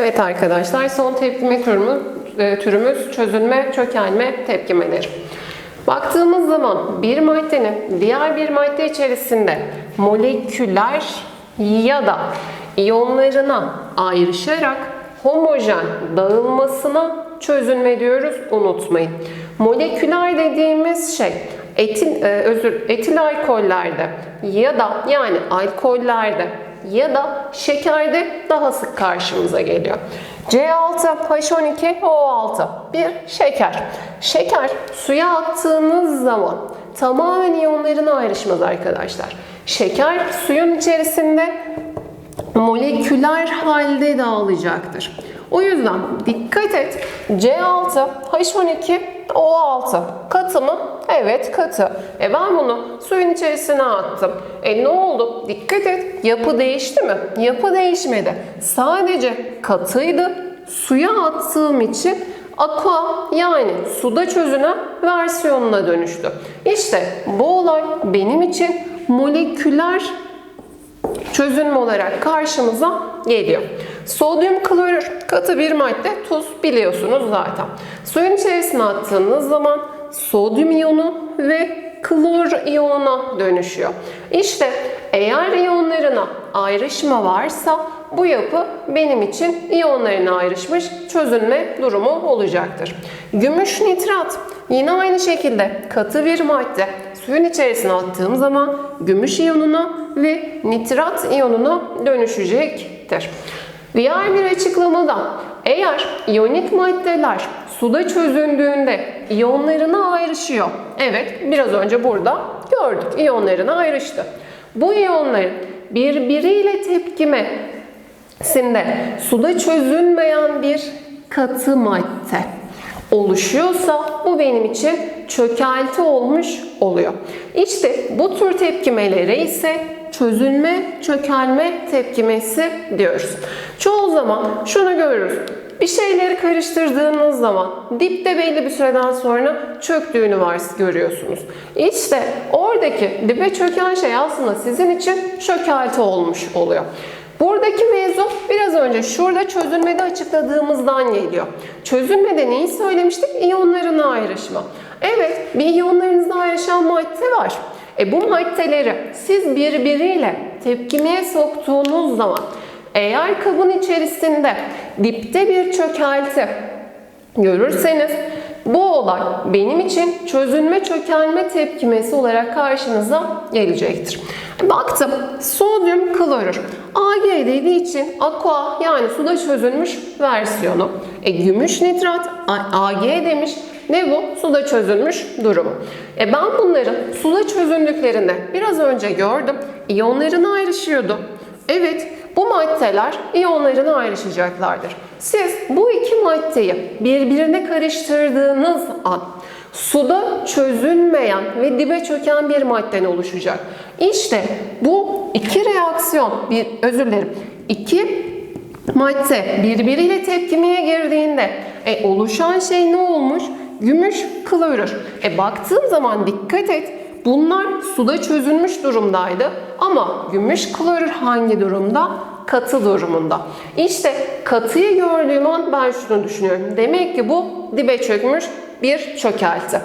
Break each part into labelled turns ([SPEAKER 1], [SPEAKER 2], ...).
[SPEAKER 1] Evet arkadaşlar son tepkime türümüz, e, türümüz çözünme, çökelme tepkimeleri. Baktığımız zaman bir maddenin diğer bir madde içerisinde moleküler ya da iyonlarına ayrışarak homojen dağılmasına çözünme diyoruz unutmayın. Moleküler dediğimiz şey etil, e, özür, etil alkollerde ya da yani alkollerde ya da şekerde daha sık karşımıza geliyor. C6H12O6 bir şeker. Şeker suya attığınız zaman tamamen iyonlarına ayrışmaz arkadaşlar. Şeker suyun içerisinde moleküler halde dağılacaktır. O yüzden dikkat et. C6 H12 O6 katı mı? Evet katı. E ben bunu suyun içerisine attım. E ne oldu? Dikkat et. Yapı değişti mi? Yapı değişmedi. Sadece katıydı. Suya attığım için aqua yani suda çözünen versiyonuna dönüştü. İşte bu olay benim için moleküler çözünme olarak karşımıza geliyor. Sodyum klorür katı bir madde tuz biliyorsunuz zaten. Suyun içerisine attığınız zaman sodyum iyonu ve klor iyonuna dönüşüyor. İşte eğer iyonlarına ayrışma varsa bu yapı benim için iyonlarına ayrışmış çözünme durumu olacaktır. Gümüş nitrat yine aynı şekilde katı bir madde suyun içerisine attığım zaman gümüş iyonuna ve nitrat iyonuna dönüşecektir. Diğer bir açıklamada eğer iyonik maddeler suda çözündüğünde iyonlarına ayrışıyor. Evet biraz önce burada gördük iyonlarına ayrıştı. Bu iyonların birbiriyle tepkimesinde suda çözünmeyen bir katı madde oluşuyorsa bu benim için çökelti olmuş oluyor. İşte bu tür tepkimelere ise çözünme, çökelme tepkimesi diyoruz. Çoğu zaman şunu görürüz. Bir şeyleri karıştırdığınız zaman dipte belli bir süreden sonra çöktüğünü var görüyorsunuz. İşte oradaki dibe çöken şey aslında sizin için çökelti olmuş oluyor. Buradaki mevzu biraz önce şurada çözülmede açıkladığımızdan geliyor. Çözülmede neyi söylemiştik? İyonlarına ayrışma. Evet, bir iyonlarınızda ayrışan madde var. E bu maddeleri siz birbiriyle tepkimeye soktuğunuz zaman eğer kabın içerisinde dipte bir çökelti görürseniz bu olay benim için çözünme çökelme tepkimesi olarak karşınıza gelecektir. Baktım sodyum klorür. Ag dediği için aqua yani suda çözülmüş versiyonu. E, gümüş nitrat Ag demiş. Ne bu? Suda çözülmüş durumu. E ben bunların suda çözündüklerini biraz önce gördüm. İyonlarına ayrışıyordu. Evet, bu maddeler iyonlarına ayrışacaklardır. Siz bu iki maddeyi birbirine karıştırdığınız an suda çözünmeyen ve dibe çöken bir madden oluşacak. İşte bu iki reaksiyon, bir özür dilerim, iki madde birbiriyle tepkimeye girdiğinde e, oluşan şey ne olmuş? Gümüş klorür. E baktığım zaman dikkat et Bunlar suda çözülmüş durumdaydı ama gümüş klorür hangi durumda? Katı durumunda. İşte katıyı gördüğüm an ben şunu düşünüyorum. Demek ki bu dibe çökmüş bir çökelti.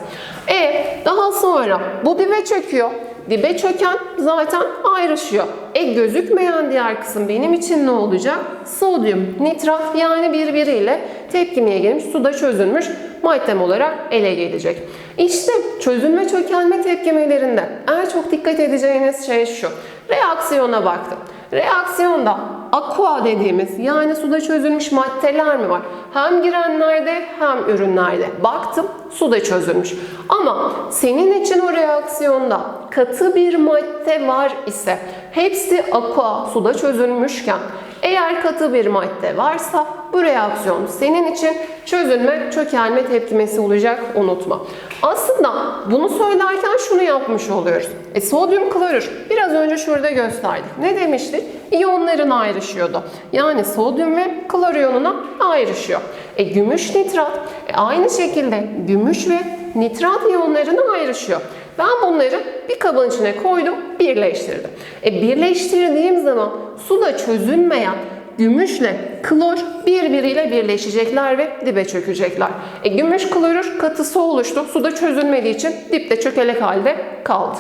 [SPEAKER 1] E daha sonra bu dibe çöküyor. Dibe çöken zaten ayrışıyor. E gözükmeyen diğer kısım benim için ne olacak? Sodyum, nitrat yani birbiriyle tepkimeye girmiş, suda çözülmüş maddem olarak ele gelecek. İşte çözülme çökelme tepkimelerinde en çok dikkat edeceğiniz şey şu. Reaksiyona baktım. Reaksiyonda aqua dediğimiz yani suda çözülmüş maddeler mi var? Hem girenlerde hem ürünlerde. Baktım suda çözülmüş. Ama senin için o reaksiyonda katı bir madde var ise hepsi aqua suda çözülmüşken eğer katı bir madde varsa bu reaksiyon senin için çözülme, çökelme tepkimesi olacak unutma. Aslında bunu söylerken şunu yapmış oluyoruz. E, sodyum klorür biraz önce şurada gösterdik. Ne demiştik? İyonların ayrışıyordu. Yani sodyum ve klor iyonuna ayrışıyor. E, gümüş nitrat e, aynı şekilde gümüş ve nitrat iyonlarına ayrışıyor. Ben bunları bir kabın içine koydum, birleştirdim. E birleştirdiğim zaman suda çözünmeyen gümüşle klor birbiriyle birleşecekler ve dibe çökecekler. E, gümüş klorür katısı oluştu. Suda çözülmediği için dipte çökelek halde kaldı.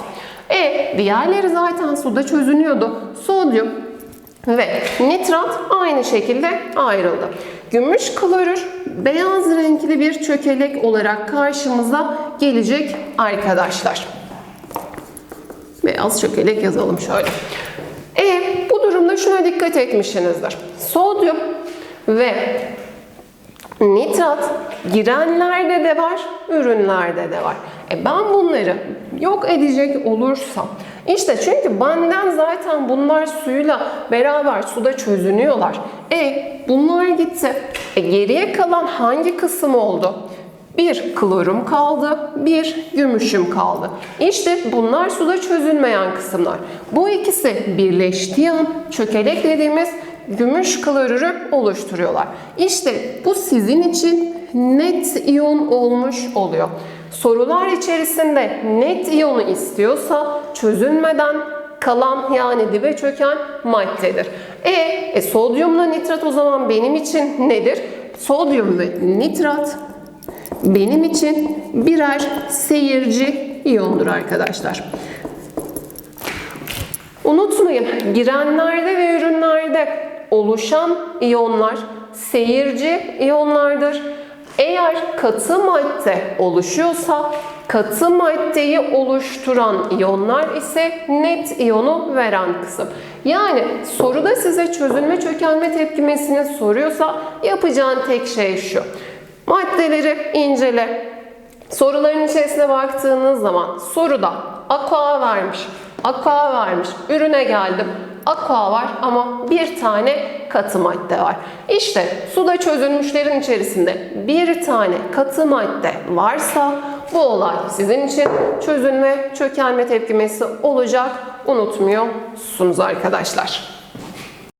[SPEAKER 1] E diğerleri zaten suda çözünüyordu. Sodyum ve nitrat aynı şekilde ayrıldı. Gümüş klorür beyaz renkli bir çökelek olarak karşımıza gelecek arkadaşlar. Beyaz çökelek yazalım şöyle. E bu durumda şuna dikkat etmişsinizdir. Sodyum ve nitrat girenlerde de var, ürünlerde de var. E ben bunları yok edecek olursam, işte çünkü benden zaten bunlar suyla beraber suda çözünüyorlar. E bunlar gitti. E geriye kalan hangi kısım oldu? Bir klorum kaldı, bir gümüşüm kaldı. İşte bunlar suda çözülmeyen kısımlar. Bu ikisi birleştiği an çökelek dediğimiz gümüş klorürü oluşturuyorlar. İşte bu sizin için net iyon olmuş oluyor. Sorular içerisinde net iyonu istiyorsa çözülmeden kalan yani dibe çöken maddedir. E, e sodyumla nitrat o zaman benim için nedir? Sodyum ve nitrat benim için birer seyirci iyondur arkadaşlar. Unutmayın girenlerde ve ürünlerde oluşan iyonlar seyirci iyonlardır. Eğer katı madde oluşuyorsa katı maddeyi oluşturan iyonlar ise net iyonu veren kısım. Yani soruda size çözülme çökelme tepkimesini soruyorsa yapacağın tek şey şu. Maddeleri incele. Soruların içerisine baktığınız zaman soruda aqua vermiş, aqua vermiş, ürüne geldim. Aqua var ama bir tane katı madde var. İşte suda çözülmüşlerin içerisinde bir tane katı madde varsa bu olay sizin için çözülme, çökelme tepkimesi olacak. Unutmuyorsunuz arkadaşlar.